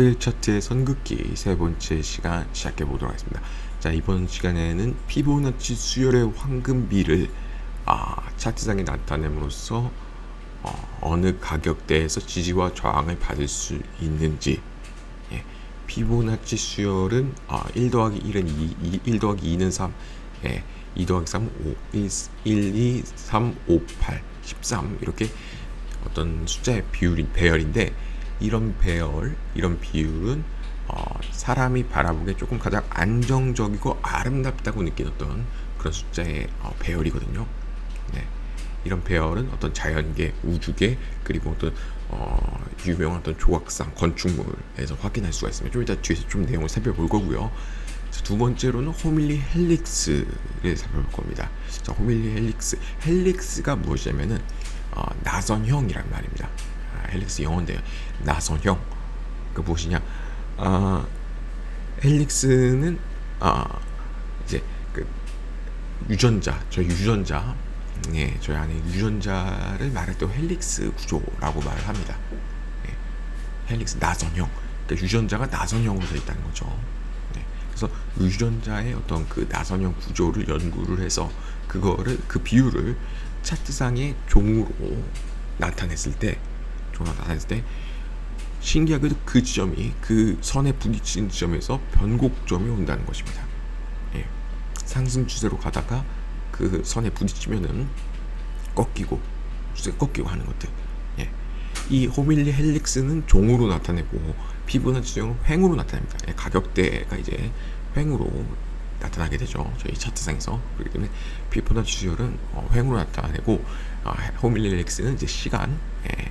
아, 캔들 차트의 선긋기 세 번째 시간 시작해 보도록 하겠습니다. 자, 이번 시간에는 피보나치 수열의 황금비를 아, 차트상에 나타냄으로써 어, 느 가격대에서 지지와 저항을 받을 수 있는지 예, 피보나치 수열은 아, 1 더하기 1은 2, 2 1 더하기 2는 3 예, 2 더하기 3 5 1, 1 2 3 5 8 13 이렇게 어떤 숫자의 비율이 배열인데 이런 배열, 이런 비율은 어, 사람이 바라보기에 조금 가장 안정적이고 아름답다고 느끼는 어떤 그런 숫자의 어, 배열이거든요. 네. 이런 배열은 어떤 자연계, 우주계, 그리고 어떤 어, 유명한 어떤 조각상, 건축물에서 확인할 수가 있습니다. 좀 이따 뒤에서 좀 내용을 살펴볼 거고요. 자, 두 번째로는 호밀리 헬릭스를 살펴볼 겁니다. 자, 호밀리 헬릭스. 헬릭스가 무엇이냐면은 어, 나선형이란 말입니다. 아, 헬릭스 영어인데요. 나선형. 그 무엇이냐? 아, 헬릭스는 아, 이제 그 유전자, 저희 유전자, 예, 저희 안에 유전자를 말할 때 헬릭스 구조라고 말을 합니다. 예, 헬릭스 나선형. 그러니까 유전자가 나선형으로 되어 있다는 거죠. 네, 그래서 유전자의 어떤 그 나선형 구조를 연구를 해서 그거를 그 비율을 차트상의 종으로 나타냈을 때, 나타냈을 때 신기하게도 그 지점이 그 선에 부딪히는 지점에서 변곡점이 온다는 것입니다. 예. 상승 추세로 가다가 그 선에 부딪히면은 꺾이고 추세 꺾이고 하는 것들. 예. 이 호밀리 헬릭스는 종으로 나타내고 피부나치 수형은 횡으로 나타냅니다. 예. 가격대가 이제 횡으로 나타나게 되죠. 저희 차트상에서 그렇기 때문에 피부나치 수열은 어, 횡으로 나타내고 어, 호밀리 헬릭스는 이제 시간 예.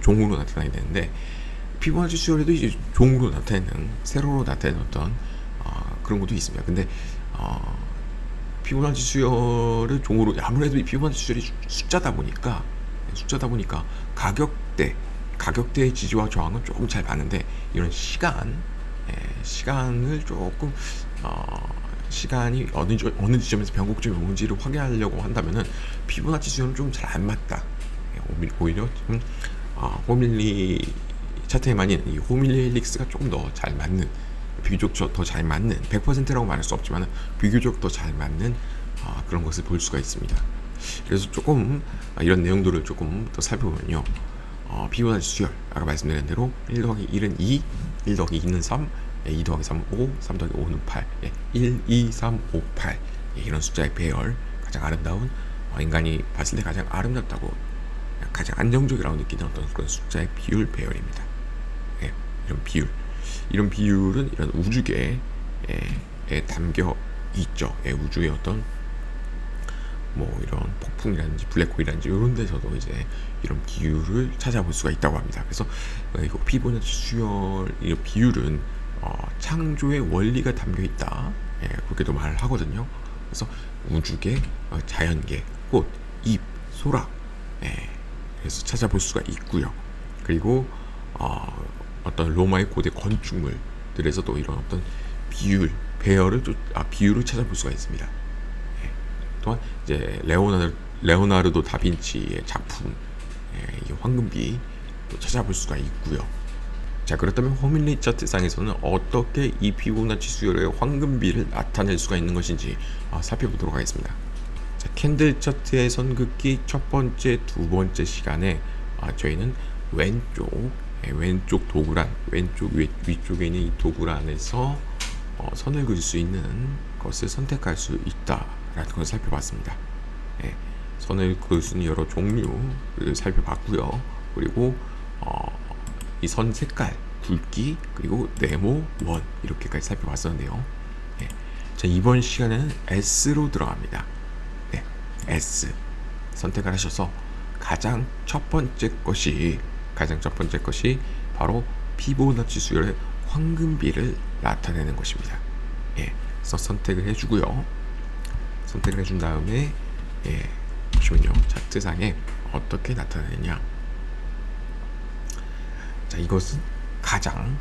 종으로 나타나야 되는데 피부나치 수열에도 이제 종으로 나타내는 세로로 나타내는 어떤 어, 그런 것도 있습니다. 근데 어, 피부나치 수열을 종으로 아무래도 이 피부나치 수열이 숫자다 보니까 숫자다 보니까 가격대 가격대의 지지와 저항은 조금 잘 맞는데 이런 시간 예, 시간을 조금 어, 시간이 어느 저- 어느 지점에서 변곡점이 오는지를 확인하려고 한다면은 피부나치 수열은 좀 잘 안 맞다. 예, 오히- 오히려 좀 어, 호밀리 차트에만 있는 이 호밀리 헬릭스가 조금 더 잘 맞는 비교적 더 잘 맞는 100%라고 말할 수 없지만 비교적 더 잘 맞는 아, 그런 것을 볼 수가 있습니다. 그래서 조금 아, 이런 내용들을 조금 더 살펴보면요. 어, 피보나치 수열 아까 말씀드린 대로 1 더하기 1은 2, 1 더하기 2는 3, 예, 2 더하기 3은 5, 3 더하기 5는 8, 예, 1, 2, 3, 5, 8 예, 이런 숫자의 배열 가장 아름다운 어, 인간이 봤을 때 가장 아름답다고 가장 안정적이라고 느끼는 어떤 그런 숫자의 비율 배열입니다. 예, 이런 비율, 이런 비율은 이런 우주계에 에 담겨 있죠. 예, 우주의 어떤 뭐 이런 폭풍이라든지 블랙홀이라든지 이런 데서도 이제 이런 비율을 찾아볼 수가 있다고 합니다. 그래서 어, 이거 피보나치 수열 이 비율은 어, 창조의 원리가 담겨 있다. 예, 그렇게도 말을 하거든요. 그래서 우주계, 어, 자연계, 꽃, 잎, 소라, 예, 그래서 찾아볼 수가 있고요. 그리고 어, 어떤 로마의 고대 건축물들에서도 이런 어떤 비율, 배열을 좀- 아, 비율을 찾아볼 수가 있습니다. 예. 또한 이제 레오나르, 레오나르도 다빈치의 작품 예, 이 황금비 또 찾아볼 수가 있고요. 자 그렇다면 호밀리 차트상에서는 어떻게 이 피보나치 수열의 황금비를 나타낼 수가 있는 것인지 아, 살펴보도록 하겠습니다. 자, 캔들 차트의 선긋기 첫 번째, 두 번째 시간에 아, 저희는 왼쪽 예, 왼쪽 도구란 왼쪽 위, 위쪽에 있는 이 도구란에서 어, 선을 그릴 수 있는 것을 선택할 수 있다라는 걸 살펴봤습니다. 예, 선을 그을 수 있는 여러 종류를 살펴봤고요. 그리고 어, 이 선 색깔, 굵기, 그리고 네모, 원 이렇게까지 살펴봤었는데요. 예, 자 이번 시간에는 S로 들어갑니다. 네, S 선택을 하셔서 가장 첫 번째 것이 가장 첫 번째 것이 바로 피보나치 수열의 황금비를 나타내는 것입니다. 예, 그래서 선택을 해주고요. 선택을 해준 다음에 예, 보시면요 차트상에 어떻게 나타내느냐. 자 이것은 가장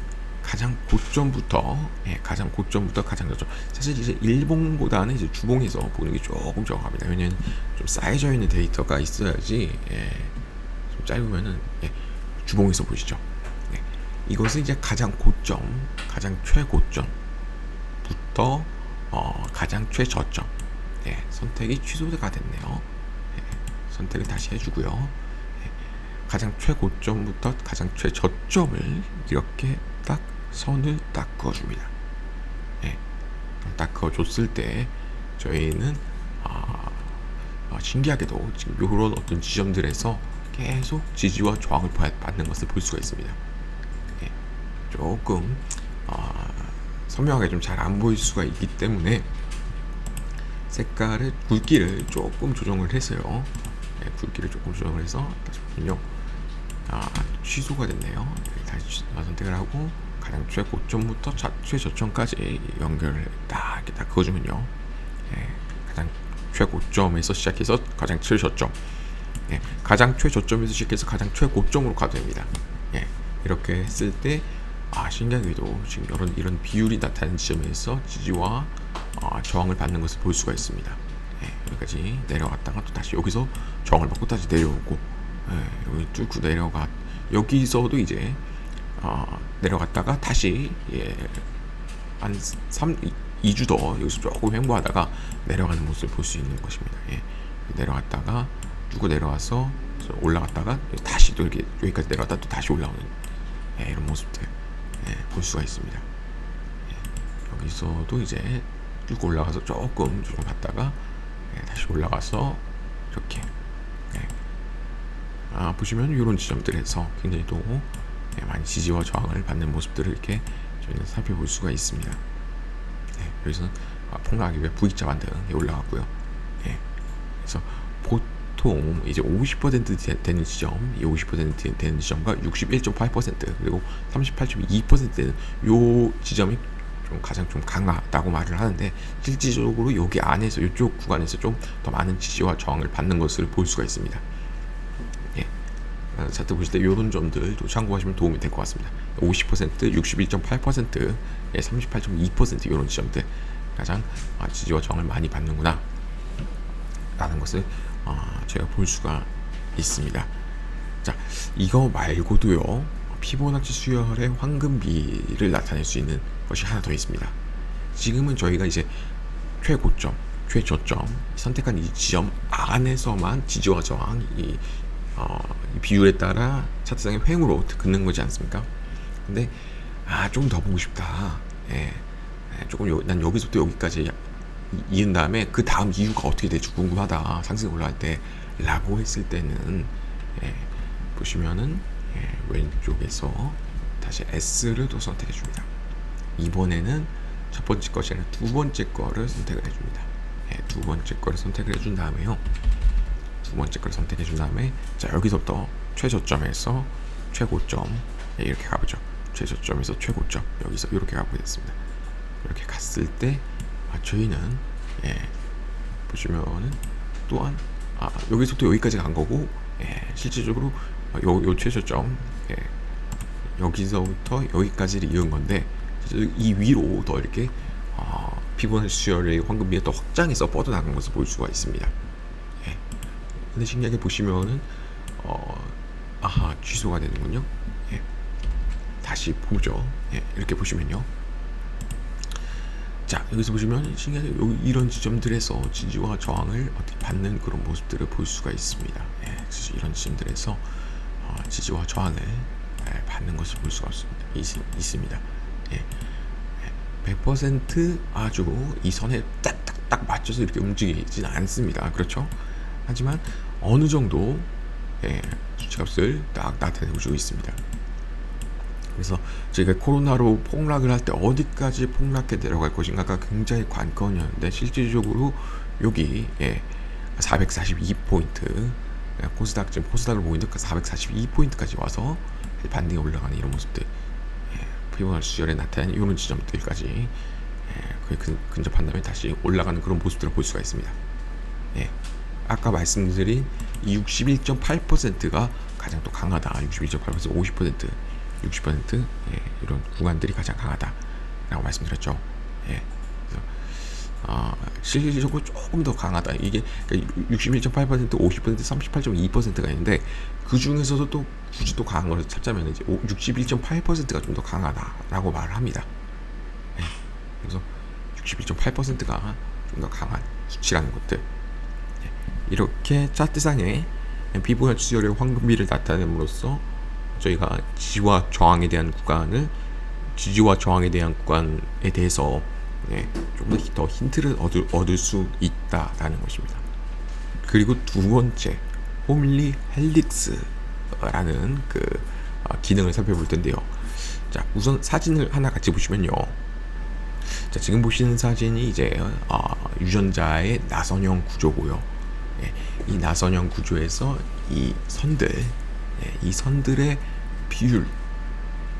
가장 고점부터 예, 가장 고점부터 가장 저점 사실 이제 일봉보다는 이제 주봉에서 보는 게 조금 정확합니다 왜냐면 좀 쌓여져 있는 데이터가 있어야지 예, 좀 짧으면은 예, 주봉에서 보시죠 네. 이것은 이제 가장 고점, 가장 최고점부터 어, 가장 최저점. 예, 선택이 취소가 됐네요. 예, 선택을 다시 해주고요. 예, 가장 최고점부터 가장 최저점을 이렇게 딱 선을 딱 그어줍니다. 예, 딱 그어줬을 때 저희는 아, 아, 신기하게도 지금 이런 어떤 지점들에서 계속 지지와 저항을 받는 것을 볼 수가 있습니다. 예, 조금 아, 선명하게 좀 잘 안 보일 수가 있기 때문에 색깔의 굵기를 조금 조정을 했어요. 예, 굵기를 조금 조정을 해서 다시 보면요. 아, 취소가 됐네요. 예, 다시 선택을 하고 가장 최고점부터 최저점까지 연결을 딱 이렇게 딱 그어주면요. 예, 가장 최고점에서 시작해서 가장 최저점, 예, 가장 최저점에서 시작해서 가장 최고점으로 가도 됩니다. 예, 이렇게 했을 때 아, 신기하게도 지금 이런 이런 비율이 나타나는 지점에서 지지와 어, 저항을 받는 것을 볼 수가 있습니다. 예, 여기까지 내려갔다가 또 다시 여기서 저항을 받고 다시 내려오고 예, 여기 뚫고 내려가 여기서도 이제 어, 내려갔다가 다시 예, 한 3, 2주 더 여기서 조금 횡보하다가 내려가는 모습을 볼 수 있는 것입니다. 예, 내려갔다가 뚫고 내려와서 올라갔다가 다시 또 이렇게 여기까지 내려갔다 또 다시 올라오는 예, 이런 모습들 예, 볼 수가 있습니다. 예, 여기서도 이제 쭉 올라가서 조금 조금 갔다가 예, 다시 올라가서 이렇게 예. 아, 보시면 이런 지점들에서 굉장히 또 예, 많이 지지와 저항을 받는 모습들을 이렇게 저희는 살펴볼 수가 있습니다. 예, 그래서 아, 폭락하기 위해 V자 반등이 올라갔고요. 예, 그래서 보통 이제 50% 되는 지점, 이 50% 되는 지점과 61.8% 그리고 38.2%는 요 지점이 좀 가장 좀 강하다고 말을 하는데 실질적으로 여기 안에서 이쪽 구간에서 좀 더 많은 지지와 저항을 받는 것을 볼 수가 있습니다. 예. 차트 보실 때 이런 점들도 참고하시면 도움이 될 것 같습니다. 50%, 61.8%, 예, 38.2% 이런 지점들 가장 아, 지지와 저항을 많이 받는구나 라는 것을 어, 제가 볼 수가 있습니다. 자, 이거 말고도요. 피보나치 수열의 황금비를 나타낼 수 있는 것이 하나 더 있습니다. 지금은 저희가 이제 최고점, 최저점 선택한 이 지점 안에서만 지지와 저항 이, 어, 이 비율에 따라 차트상의 횡으로 긋는 거지 않습니까? 근데 아좀더 보고 싶다. 예, 예 조금 요, 난 여기서부터 여기까지 이은 다음에 그 다음 이유가 어떻게 될지 궁금하다. 상승 올라갈 때라고 했을 때는 예, 보시면은 예, 왼쪽에서 다시 S를 또 선택해 줍니다. 이번에는 첫 번째 것이 아니라 두 번째 거를 선택을 해줍니다. 예, 두 번째 거를 선택을 해준 다음에요. 두 번째 거를 선택해 준 다음에 자 여기서부터 최저점에서 최고점 예, 이렇게 가보죠. 최저점에서 최고점 여기서 이렇게 가보겠습니다. 이렇게 갔을 때 아, 저희는 예, 보시면은 또한 아, 여기서부터 여기까지 간 거고 예, 실질적으로 요, 요 최저점 예, 여기서부터 여기까지를 이은 건데 이 위로 더 이렇게 어, 피보나치 수열의 황금비가 더 확장해서 뻗어나간 것을 볼 수가 있습니다. 예. 근데 신기하게 보시면은 어, 아하 취소가 되는군요. 예. 다시 보죠. 예, 이렇게 보시면요. 자 여기서 보시면 신기하게 여기 이런 지점들에서 지지와 저항을 어떻게 받는 그런 모습들을 볼 수가 있습니다. 예, 그래서 이런 지점들에서 어, 지지와 저항을 예, 받는 것을 볼 수가 있습니다. 있, 있습니다. 예. 100% 아주 이 선에 딱딱딱 맞춰서 이렇게 움직이진 않습니다. 그렇죠? 하지만 어느 정도 예, 수치값을 딱 나타내고 있습니다. 그래서 저희가 코로나로 폭락을 할 때 어디까지 폭락해 내려갈 것인가가 굉장히 관건이었는데 실질적으로 여기 예, 442포인트 예, 코스닥 지금 코스닥을 보이는데 442포인트까지 와서 반등이 올라가는 이런 모습들 피보나치 수열에 나타난 이런 지점들까지 예, 근접한 다음에 다시 올라가는 그런 모습들을 볼 수가 있습니다. 예, 아까 말씀드린 이 61.8%가 가장 또 강하다. 61.8% 50% 60% 예, 이런 구간들이 가장 강하다라고 말씀드렸죠. 예, 아, 실질적으로 조금 더 강하다. 이게 61.8%, 50%, 38.2%가 있는데 그 중에서도 또 굳이 또 강한 걸 찾자면 이제 61.8%가 좀 더 강하다라고 말을 합니다. 네. 그래서 61.8%가 좀 더 강한 수치라는 것들. 네. 이렇게 차트상에 피보나치 수열의 황금비를 나타냄으로써 저희가 지지와 저항에 대한 구간을 지지와 저항에 대한 구간에 대해서 네, 조금 더 힌트를 얻을, 얻을 수 있다라는 것입니다. 그리고 두 번째 호밀리 헬릭스라는 그 어, 기능을 살펴볼 텐데요. 자 우선 사진을 하나 같이 보시면요. 자 지금 보시는 사진이 이제 어, 유전자의 나선형 구조고요. 예, 이 나선형 구조에서 이 선들, 예, 이 선들의 비율,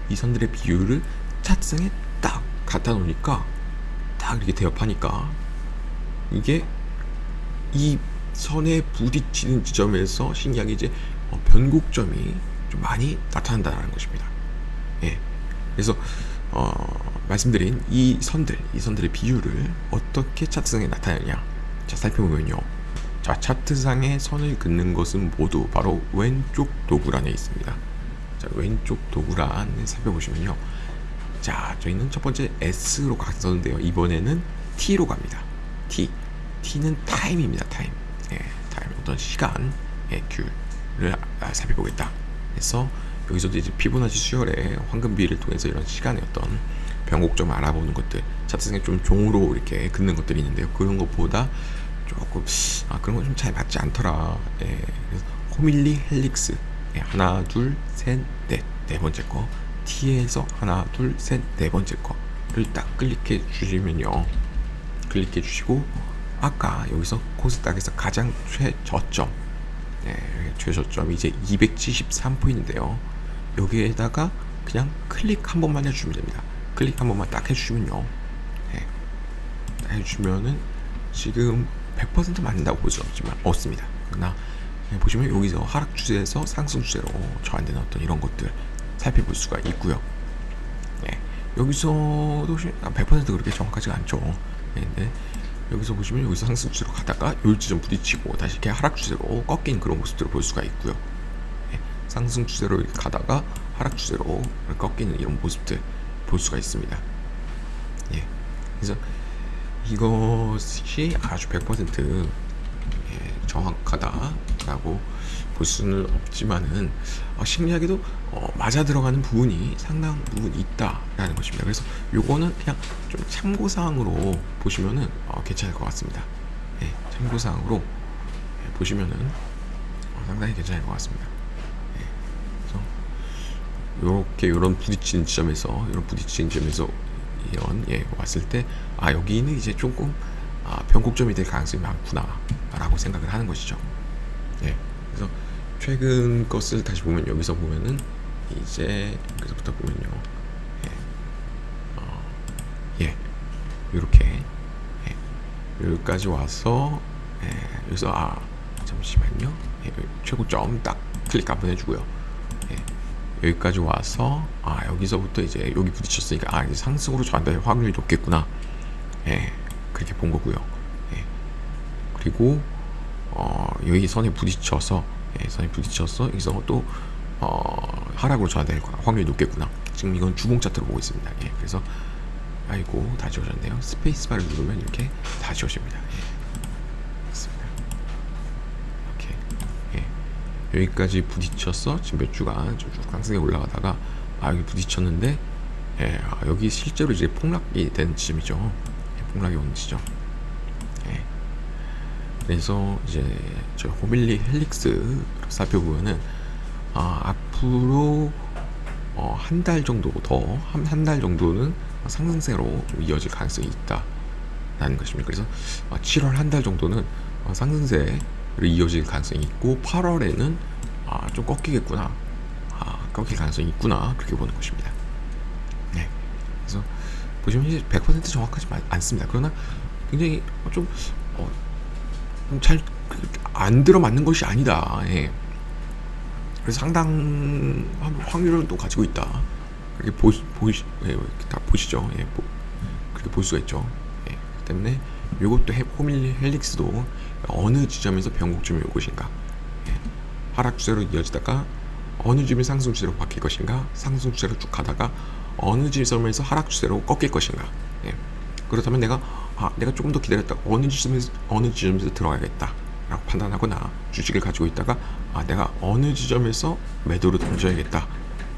이 선들의 비율을 차트상에 딱 갖다 놓으니까 딱 이렇게 대업하니까 이게 이 선에 부딪히는 지점에서 신기하게 이제 어, 변곡점이 좀 많이 나타난다는 것입니다. 예. 그래서 어, 말씀드린 이 선들, 이 선들의 비율을 어떻게 차트상에 나타내냐? 자 살펴보면요. 자 차트상에 선을 긋는 것은 모두 바로 왼쪽 도구란에 있습니다. 자 왼쪽 도구란을 살펴보시면요. 자 저희는 첫 번째 S로 갔었는데요. 이번에는 T로 갑니다. T. T는 타임입니다. 타임. 예, 타임 어떤 시간, 예, 큐를 아, 살펴보겠다. 그래서 여기서도 이제 피보나치 수열의 황금비를 통해서 이런 시간의 어떤 변곡점을 알아보는 것들 차트상에 좀 종으로 이렇게 긋는 것들이 있는데요. 그런 것보다 조금 아, 그런 건 좀 잘 맞지 않더라. 예, 호밀리 헬릭스 예, 하나 둘셋넷네 번째 거 T에서 하나 둘셋네 번째 거를 딱 클릭해 주시면요. 클릭해 주시고 아까 여기서 코스닥에서 가장 최저점 네, 최저점이 이제 273포인트인데요. 여기에다가 그냥 클릭 한 번만 해주시면 됩니다. 클릭 한 번만 딱 해주시면요. 네, 딱 해주시면은 지금 100% 맞는다고 볼수 없지만 없습니다. 그러나 네, 보시면 여기서 하락 추세에서 상승 추세로 저한되는 어떤 이런 것들 살펴볼 수가 있고요. 네, 여기서도 100% 그렇게 정확하지가 않죠. 네, 근데 여기서 보시면 여기서 상승 추세로 가다가 요일지점 부딪히고 다시 이렇게 하락 추세로 꺾인 그런 모습들을 볼 수가 있고요. 네, 상승 추세로 가다가 하락 추세로 꺾이는 이런 모습들 볼 수가 있습니다. 예, 그래서 이것이 아주 100% 예, 정확하다라고 볼 수는 없지만은 어, 신기하게도 어, 맞아 들어가는 부분이 상당 부분 있다라는 것입니다. 그래서 요거는 그냥 좀 참고 사항으로 보시면은 어, 괜찮을 것 같습니다. 예, 참고 사항으로 예, 보시면은 어, 상당히 괜찮을 것 같습니다. 예, 그래서 요렇게 요런 부딪히는 지점에서 이런 부딪히는 지점에서 이런 예 왔을 때 아 여기는 이제 조금 아, 변곡점이 될 가능성이 많구나라고 생각을 하는 것이죠. 예. 그래서 최근 것을 다시 보면 여기서 보면은 이제 여기서부터 보면요. 예. 어, 예. 이렇게 예. 여기까지 와서 예. 여기서 아 잠시만요. 예. 최고점 딱 클릭 한번 해주고요. 예. 여기까지 와서 아 여기서부터 이제 여기 부딪혔으니까 아 이제 상승으로 저한테 확률이 높겠구나. 예. 그렇게 본 거고요. 예. 그리고 어, 여기 선에 부딪혀서 예, 선에 부딪혀서 여기서 또 어, 하락으로 저한될 확률이 높겠구나. 지금 이건 주봉 차트로 보고 있습니다. 예, 그래서 아이고 다 지워졌네요. 스페이스바를 누르면 이렇게 다 지워집니다. 예. 맞습니다. 이렇게 예. 여기까지 부딪혔어. 지금 몇 주간 쭉 상승에 올라가다가 아 여기 부딪혔는데 예, 아, 여기 실제로 이제 폭락이 된 지점이죠. 예, 폭락이 오는 지점. 예. 그래서 이제 저 호밀리 헬릭스 살펴보면은 아, 앞으로 어, 한 달 정도 더한 한달 정도는 상승세로 좀 이어질 가능성이 있다라는 것입니다. 그래서 어, 7월 한 달 정도는 어, 상승세로 이어질 가능성이 있고 8월에는 아, 좀 꺾이겠구나. 아, 꺾일 가능성이 있구나. 그렇게 보는 것입니다. 네. 그래서 보시면 이제 100% 정확하지 않습니다. 그러나 굉장히 좀 어, 잘안 들어맞는 것이 아니다. 예. 그래서 상당 확률은 또 가지고 있다. 그렇게 보시 보시 예, 다 보시죠. 예, 보, 그렇게 볼 수가 있죠. 예, 그 때문에 이것도 호밀리 헬릭스도 어느 지점에서 변곡점이 올 것인가? 예, 하락 추세로 이어지다가 어느 지점이 상승 추세로 바뀔 것인가? 상승 추세로 쭉 가다가 어느 지점에서 하락 추세로 꺾일 것인가? 예, 그렇다면 내가 아 내가 조금 더 기다렸다. 어느 지점에서 어느 지점에서 들어가야겠다 라고 판단하거나 주식을 가지고 있다가 아 내가 어느 지점에서 매도를 던져야겠다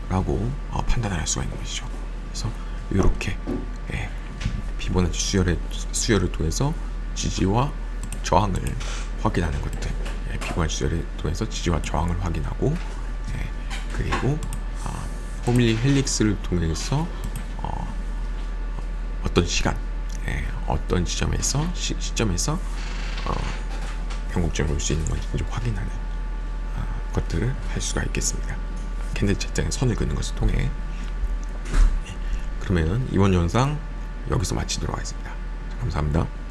라고 어, 판단을 할 수가 있는 것이죠. 그래서 이렇게 예, 피보나치 수열의 수열을 통해서 지지와 저항을 확인하는 것들 예, 피보나치 수열을 통해서 지지와 저항을 확인하고 예, 그리고 아, 호밀리 헬릭스를 통해서 어, 어떤 시간 예, 어떤 지점에서 시, 시점에서 어, 변곡점이 올 수 있는 건지 확인하는 아, 것들을 할 수가 있겠습니다. 캔들 채장에 선을 그는 것을 통해 예, 그러면 이번 영상 여기서 마치도록 하겠습니다. 감사합니다.